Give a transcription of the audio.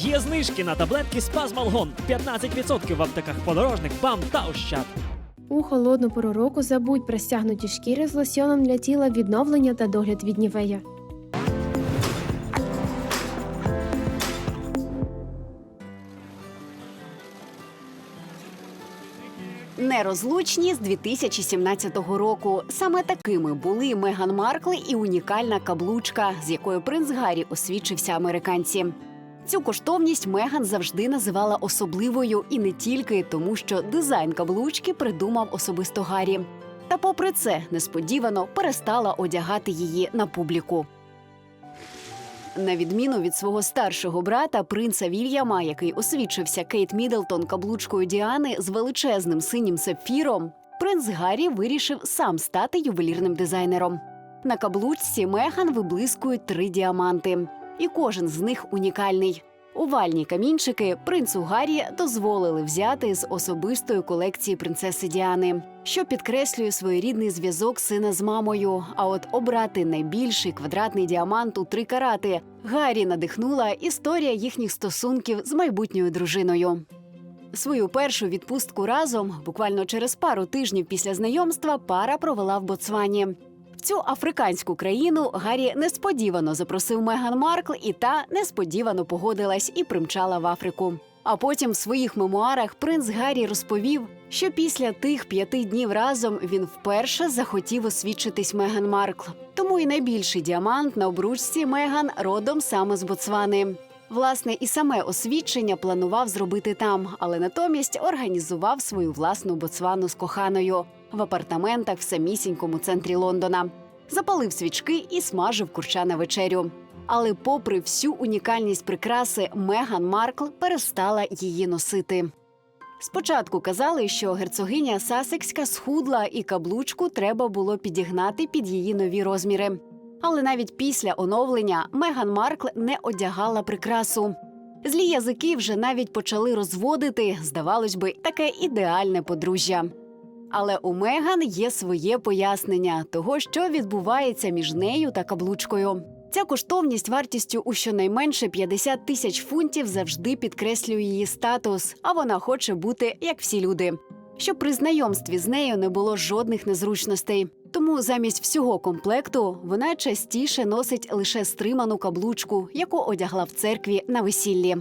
Є знижки на таблетки Спазмалгон 15% в аптеках подорожник, БАМ та Ощад. У холодну пору року забудь про стягнуті шкіри з лосьоном для тіла відновлення та догляд від нівея. Нерозлучні з 2017 року. Саме такими були Меган Маркл і унікальна каблучка, з якою принц Гаррі освічився американці. Цю коштовність Меган завжди називала особливою і не тільки тому, що дизайн каблучки придумав особисто Гаррі. Та, попри це, несподівано перестала одягати її на публіку. На відміну від свого старшого брата, принца Вільяма, який освічився Кейт Міддлтон каблучкою Діани з величезним синім сапфіром, принц Гаррі вирішив сам стати ювелірним дизайнером. На каблучці Меган виблискують три діаманти, і кожен з них унікальний. Овальні камінчики принцу Гаррі дозволили взяти з особистої колекції принцеси Діани, що підкреслює своєрідний зв'язок сина з мамою. А от обрати найбільший квадратний діамант у три карати Гаррі надихнула історія їхніх стосунків з майбутньою дружиною. Свою першу відпустку разом, буквально через пару тижнів після знайомства, пара провела в Ботсвані. Цю африканську країну Гаррі несподівано запросив Меган Маркл, і та несподівано погодилась і примчала в Африку. А потім в своїх мемуарах принц Гаррі розповів, що після тих п'яти днів разом він вперше захотів освідчитись Меган Маркл. Тому і найбільший діамант на обручці Меган родом саме з Ботсвани. Власне, і саме освідчення планував зробити там, але натомість організував свою власну Ботсвану з коханою в апартаментах в самісінькому центрі Лондона. Запалив свічки і смажив курча на вечерю. Але, попри всю унікальність прикраси, Меган Маркл перестала її носити. Спочатку казали, що герцогиня Сасекська схудла і каблучку треба було підігнати під її нові розміри. Але навіть після оновлення Меган Маркл не одягала прикрасу. Злі язики вже навіть почали розводити, здавалось би, таке ідеальне подружжя. Але у Меган є своє пояснення того, що відбувається між нею та каблучкою. Ця коштовність вартістю у щонайменше 50 тисяч фунтів завжди підкреслює її статус, а вона хоче бути як всі люди. Щоб при знайомстві з нею не було жодних незручностей. Тому замість всього комплекту вона частіше носить лише стриману каблучку, яку одягла в церкві на весіллі.